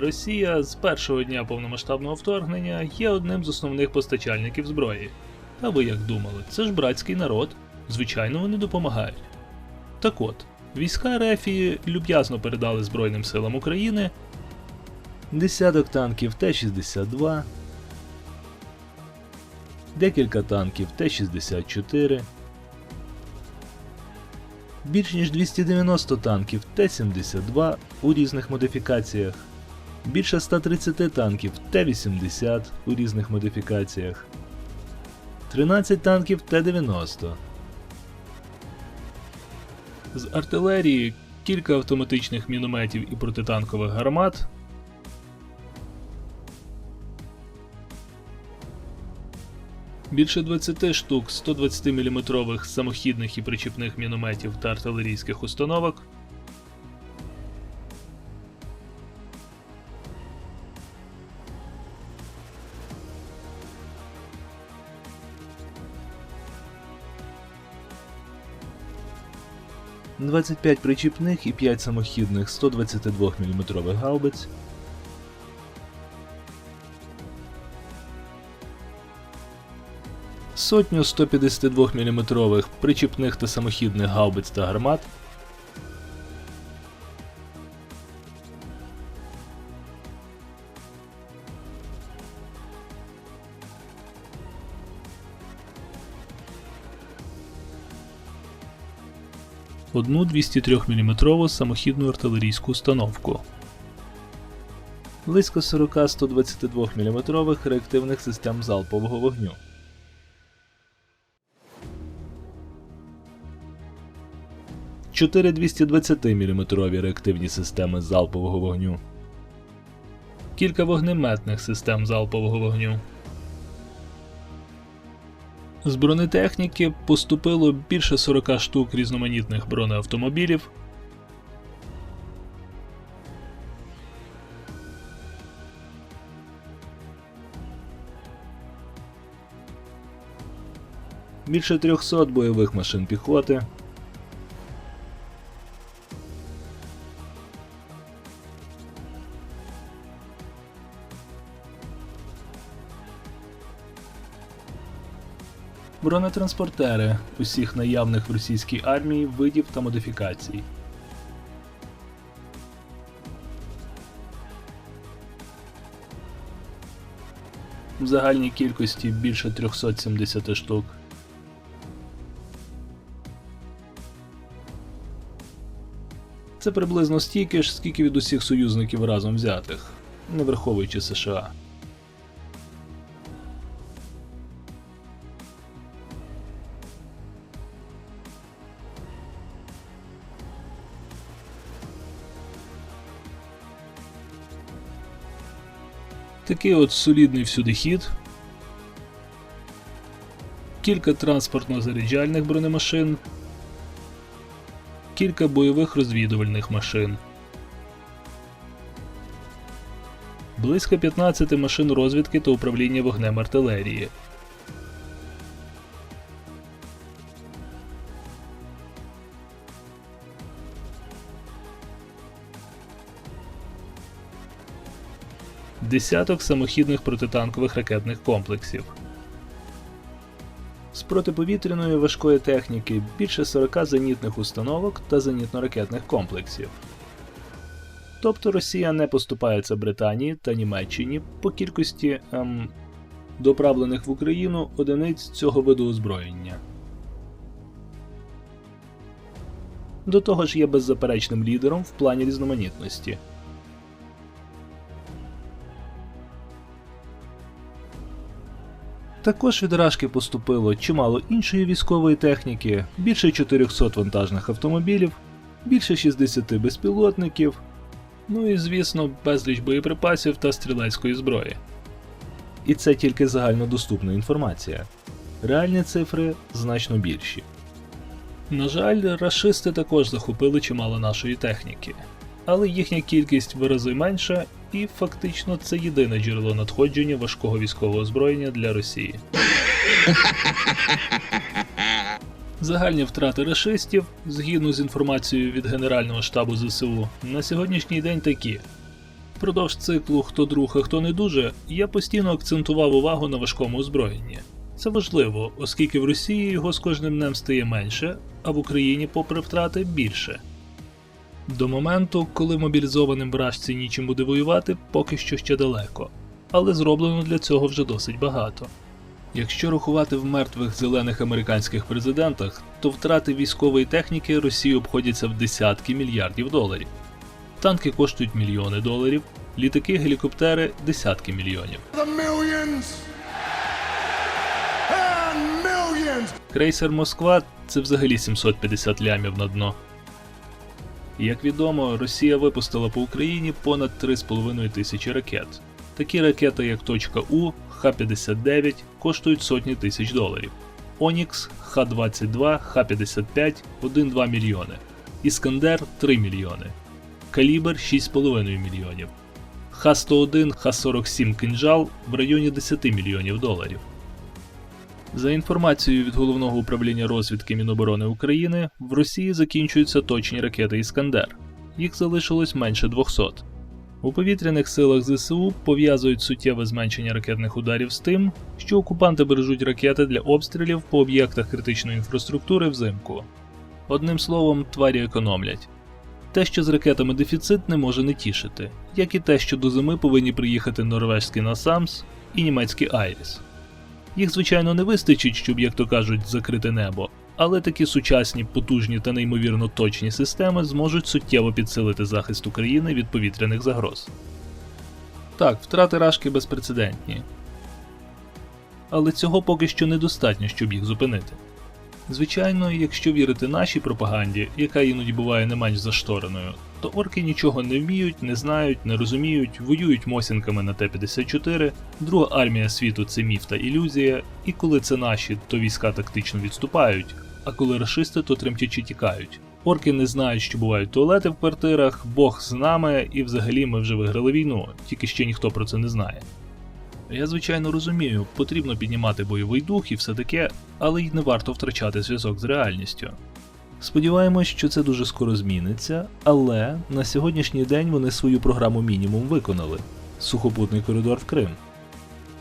Росія з першого дня повномасштабного вторгнення є одним з основних постачальників зброї. А ви як думали, це ж братський народ, звичайно, вони допомагають. Так от, війська Рефії люб'язно передали Збройним силам України десяток танків Т-62, декілька танків Т-64, більш ніж 290 танків Т-72 у різних модифікаціях, більше 130 танків Т-80 у різних модифікаціях, 13 танків Т-90. З артилерії кілька автоматичних мінометів і протитанкових гармат. Більше 20 штук 120 мм самохідних і причіпних мінометів та артилерійських установок. – 25 причіпних і 5 самохідних 122 мм гаубиць, сотню 152 мм причіпних та самохідних гаубиць та гармат, одну 203 мм самохідну артилерійську установку. Близько 40 122 мм реактивних систем залпового вогню. Чотири 220 мм реактивні системи залпового вогню. Кілька вогнеметних систем залпового вогню. З бронетехніки поступило більше 40 штук різноманітних бронеавтомобілів. Більше 300 бойових машин піхоти. Бронетранспортери усіх наявних в російській армії видів та модифікацій. В загальній кількості більше 370 штук. Це приблизно стільки ж, скільки від усіх союзників разом взятих, не враховуючи США. Такий от солідний всюди хід. Кілька транспортно-заряджальних бронемашин, кілька бойових розвідувальних машин, близько 15 машин розвідки та управління вогнем артилерії. Десяток самохідних протитанкових ракетних комплексів. З протиповітряної важкої техніки більше 40 зенітних установок та зенітно-ракетних комплексів. Тобто Росія не поступається Британії та Німеччині по кількості ем, доправлених в Україну одиниць цього виду озброєння. До того ж є беззаперечним лідером в плані різноманітності. Також від Рашки поступило чимало іншої військової техніки, більше 400 вантажних автомобілів, більше 60 безпілотників, ну і, звісно, безліч боєприпасів та стрілецької зброї. І це тільки загальнодоступна інформація. Реальні цифри значно більші. На жаль, рашисти також захопили чимало нашої техніки, але їхня кількість в рази менша, і фактично це єдине джерело надходження важкого військового озброєння для Росії. Загальні втрати рашистів, згідно з інформацією від Генерального штабу ЗСУ, на сьогоднішній день такі: Впродовж циклу Хто друг, а хто не дуже, я постійно акцентував увагу на важкому озброєнні. Це важливо, оскільки в Росії його з кожним днем стає менше, а в Україні, попри втрати, більше. До моменту, коли мобілізованим вражці нічим буде воювати, поки що ще далеко, але зроблено для цього вже досить багато. Якщо рахувати в мертвих зелених американських президентах, то втрати військової техніки Росії обходяться в десятки мільярдів доларів. Танки коштують мільйони доларів, літаки, гелікоптери десятки мільйонів. Крейсер Москва це взагалі 750 лямів на дно. Як відомо, Росія випустила по Україні понад 3,5 тисячі ракет. Такі ракети, як точка У, Х-59 коштують сотні тисяч доларів. Онікс, Х-22, Х-55 1-2 мільйони. Іскандер 3 мільйони. Калібр 6,5 мільйонів. Х-101, Х-47 кинжал в районі 10 мільйонів доларів. За інформацією від головного управління розвідки Міноборони України, в Росії закінчуються точні ракети Іскандер. Їх залишилось менше 200. У повітряних силах ЗСУ пов'язують суттєве зменшення ракетних ударів з тим, що окупанти бережуть ракети для обстрілів по об'єктах критичної інфраструктури взимку. Одним словом, тварі економлять. Те, що з ракетами дефіцит, не може не тішити, як і те, що до зими повинні приїхати норвезький Насамс і німецький Айріс. Їх, звичайно, не вистачить, щоб, як то кажуть, закрити небо, але такі сучасні, потужні та неймовірно точні системи зможуть суттєво підсилити захист України від повітряних загроз. Так, втрати рашки безпрецедентні. Але цього поки що недостатньо, щоб їх зупинити. Звичайно, якщо вірити нашій пропаганді, яка іноді буває не менш заштореною, то орки нічого не вміють, не знають, не розуміють, воюють мосінками на Т-54, друга армія світу це міф та ілюзія, і коли це наші, то війська тактично відступають, а коли рашисти, то тремтячи тікають. Орки не знають, що бувають туалети в квартирах, Бог з нами, і взагалі ми вже виграли війну, тільки ще ніхто про це не знає. Я звичайно розумію, потрібно піднімати бойовий дух і все таке, але й не варто втрачати зв'язок з реальністю. Сподіваємось, що це дуже скоро зміниться, але на сьогоднішній день вони свою програму мінімум виконали сухопутний коридор в Крим.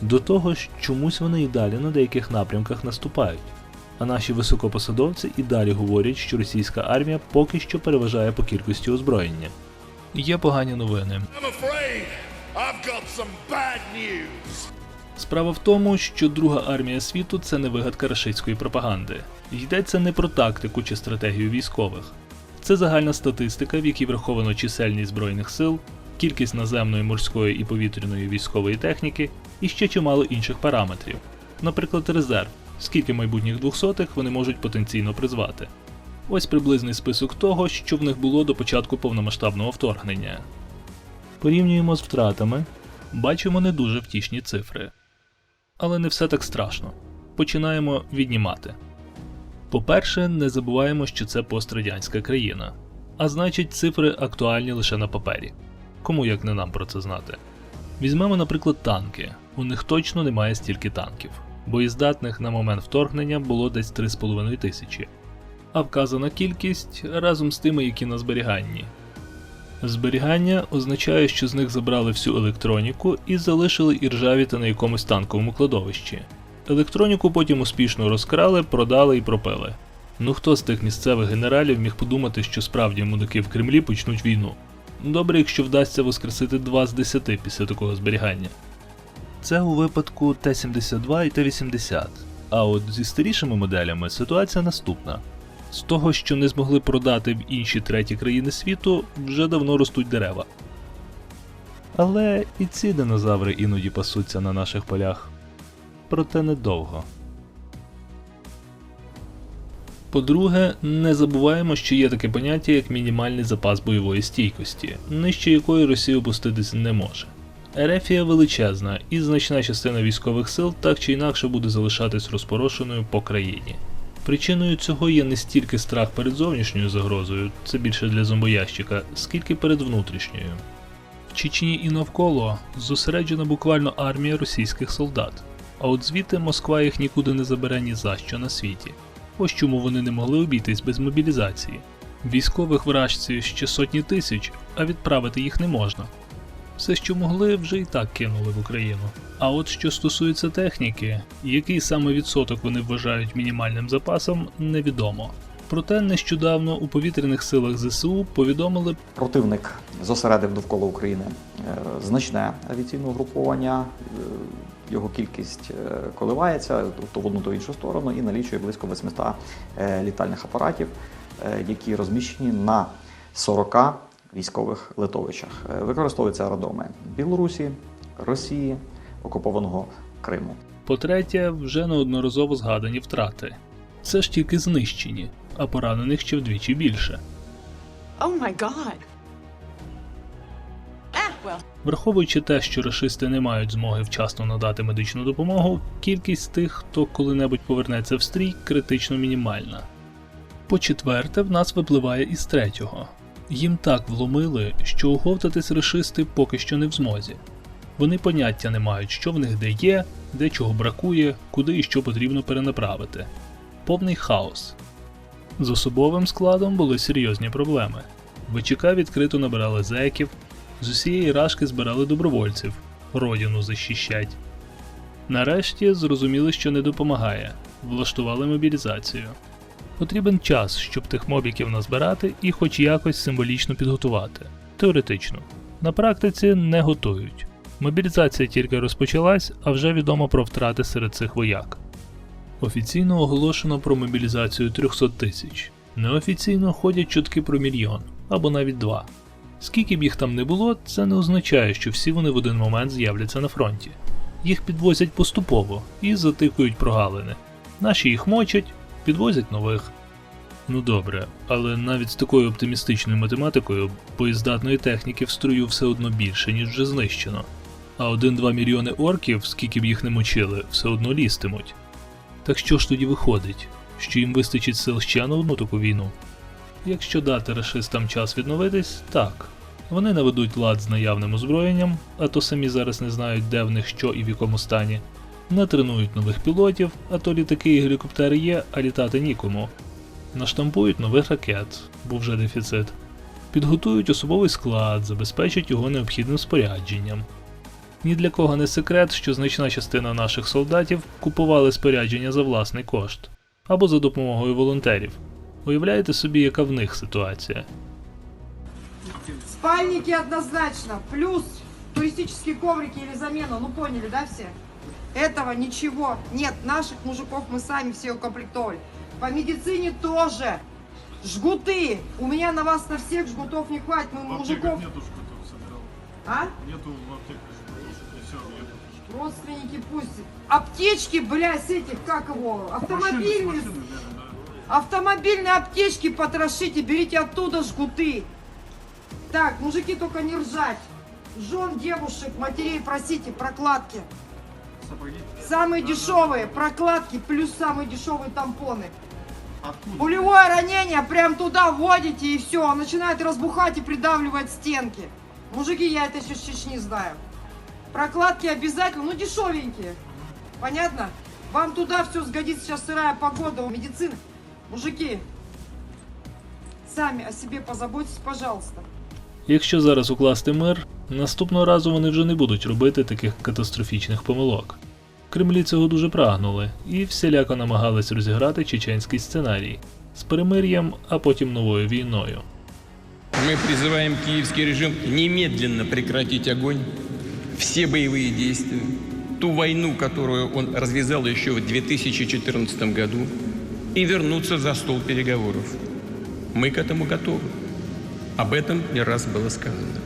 До того ж, чомусь вони і далі на деяких напрямках наступають. А наші високопосадовці і далі говорять, що російська армія поки що переважає по кількості озброєння. Є погані новини. I'm Справа в тому, що Друга армія світу це не вигадка рашистської пропаганди. Йдеться не про тактику чи стратегію військових. Це загальна статистика, в якій враховано чисельність збройних сил, кількість наземної, морської і повітряної військової техніки і ще чимало інших параметрів. Наприклад, резерв, скільки майбутніх двохсотих вони можуть потенційно призвати. Ось приблизний список того, що в них було до початку повномасштабного вторгнення. Порівнюємо з втратами, бачимо не дуже втішні цифри. Але не все так страшно. Починаємо віднімати. По-перше, не забуваємо, що це пострадянська країна, а значить, цифри актуальні лише на папері. Кому як не нам про це знати. Візьмемо, наприклад, танки. У них точно немає стільки танків. Боєздатних на момент вторгнення було десь 3,5 тисячі, а вказана кількість разом з тими, які на зберіганні. Зберігання означає, що з них забрали всю електроніку і залишили іржавіти на якомусь танковому кладовищі. Електроніку потім успішно розкрали, продали і пропили. Ну хто з тих місцевих генералів міг подумати, що справді мудаки в Кремлі почнуть війну? Добре, якщо вдасться воскресити 2 з 10 після такого зберігання. Це у випадку Т-72 і Т-80. А от зі старішими моделями ситуація наступна. З того, що не змогли продати в інші треті країни світу, вже давно ростуть дерева. Але і ці динозаври іноді пасуться на наших полях. Проте недовго. По-друге, не забуваємо, що є таке поняття як мінімальний запас бойової стійкості, нижче якої Росія опуститися не може. Ерефія величезна, і значна частина військових сил так чи інакше буде залишатись розпорошеною по країні. Причиною цього є не стільки страх перед зовнішньою загрозою, це більше для зомбоящика, скільки перед внутрішньою. В Чечні і навколо зосереджена буквально армія російських солдат, а от звідти Москва їх нікуди не забере ні за що на світі. Ось чому вони не могли обійтись без мобілізації. Військових вражці ще сотні тисяч, а відправити їх не можна. Все, що могли, вже і так кинули в Україну. А от що стосується техніки, який саме відсоток вони вважають мінімальним запасом, невідомо. Проте нещодавно у повітряних силах ЗСУ повідомили Противник зосередив довкола України е, значне авіаційне угруповання. е, Його кількість е, коливається то в одну, то іншу сторону і налічує близько 800 е, літальних апаратів, які розміщені на 40 військових литовищах. Е, Використовуються аеродроми Білорусі, Росії, окупованого Криму. По-третє, вже неодноразово згадані втрати. Це ж тільки знищені, а поранених ще вдвічі більше. Oh my god. Ah. Враховуючи те, що рашисти не мають змоги вчасно надати медичну допомогу, кількість тих, хто коли-небудь повернеться в стрій, критично мінімальна. По-четверте, в нас випливає із третього. Їм так вломили, що оговтатись рашисти поки що не в змозі. Вони поняття не мають, що в них де є, де чого бракує, куди і що потрібно перенаправити. Повний хаос. З особовим складом були серйозні проблеми. ВЧК відкрито набирали зеків, з усієї рашки збирали добровольців, родину захищать. Нарешті зрозуміли, що не допомагає, влаштували мобілізацію. Потрібен час, щоб тих мобіків назбирати і хоч якось символічно підготувати. Теоретично. На практиці не готують. Мобілізація тільки розпочалась, а вже відомо про втрати серед цих вояк. Офіційно оголошено про мобілізацію 300 тисяч. Неофіційно ходять чутки про мільйон або навіть два. Скільки б їх там не було, це не означає, що всі вони в один момент з'являться на фронті. Їх підвозять поступово і затикують прогалини. Наші їх мочать, підвозять нових. Ну добре, але навіть з такою оптимістичною математикою боєздатної техніки в струю все одно більше, ніж вже знищено. А 1-2 мільйони орків, скільки б їх не мочили, все одно лістимуть. Так що ж тоді виходить, що їм вистачить сил ще на одну таку війну? Якщо дати рашистам час відновитись, так. Вони наведуть лад з наявним озброєнням, а то самі зараз не знають, де в них що і в якому стані. Натренують нових пілотів, а то літаки і гелікоптери є, а літати нікому. Наштампують нових ракет, був вже дефіцит. Підготують особовий склад, забезпечать його необхідним спорядженням. Ні для кого не секрет, що значна частина наших солдатів купували спорядження за власний кошт або за допомогою волонтерів. Уявляєте собі, яка в них ситуація? Спальники однозначно. Плюс туристические коврики или замена. Ну поняли, да, все? Этого ничего нет. Наших мужиков мы сами все укомплектовали. По медицине тоже. Жгуты. У меня на вас на всех жгутов не хватит. Мы мужиков... нету жгутов, собирал. А? Нету в аптеках жгутов. И все, нету. Родственники пусть. Аптечки, блядь, с этих, как его, автомобильные. Машины, машины, да, да. Автомобильные аптечки потрошите, берите оттуда жгуты. Так, мужики, только не ржать. Жен, девушек, матерей просите, прокладки. Сапоги. Самые Да, да. дешевые прокладки плюс самые дешевые тампоны. Откуда? Пулевое ранение прям туда вводите и все, он начинает разбухать и придавливать стенки. Мужики, я это еще с Чечни знаю. Прокладки обязательно, ну дешевенькие. Понятно? Вам туда все сгодится, сейчас сырая погода, медицина. Мужики, сами о себе позаботьтесь, пожалуйста. Якщо зараз укласти мир, наступного разу вони вже не будуть робити таких катастрофічних помилок. Кремлі цього дуже прагнули і всіляко намагались розіграти чеченський сценарій з перемир'ям, а потім новою війною. Мы призываем киевский режим немедленно прекратить огонь, все боевые действия, ту войну, которую он развязал еще в 2014 году, и вернуться за стол переговоров. Мы к этому готовы. Об этом не раз было сказано.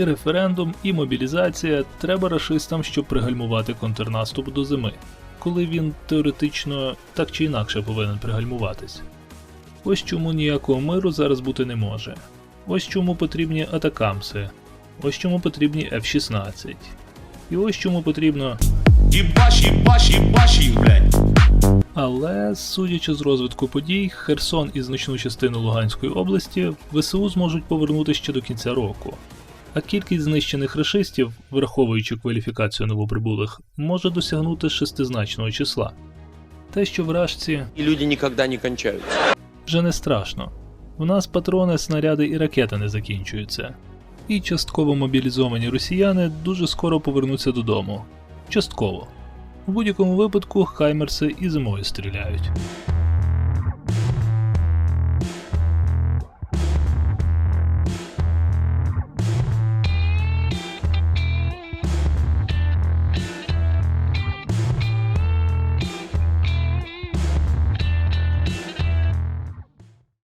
І референдум, і мобілізація треба рашистам, щоб пригальмувати контрнаступ до зими, коли він теоретично так чи інакше повинен пригальмуватись. Ось чому ніякого миру зараз бути не може. Ось чому потрібні атакамси, ось чому потрібні F-16. І ось чому потрібно. Ебашь их, блядь. Але, судячи з розвитку подій, Херсон і значну частину Луганської області ВСУ зможуть повернути ще до кінця року. А кількість знищених рашистів, враховуючи кваліфікацію новоприбулих, може досягнути шестизначного числа. Те, що в Рашці И люди никогда не кончаются. вже не страшно. У нас патрони, снаряди і ракети не закінчуються. і частково мобілізовані росіяни дуже скоро повернуться додому. Частково. У будь-якому випадку хаймерси і зимою стріляють.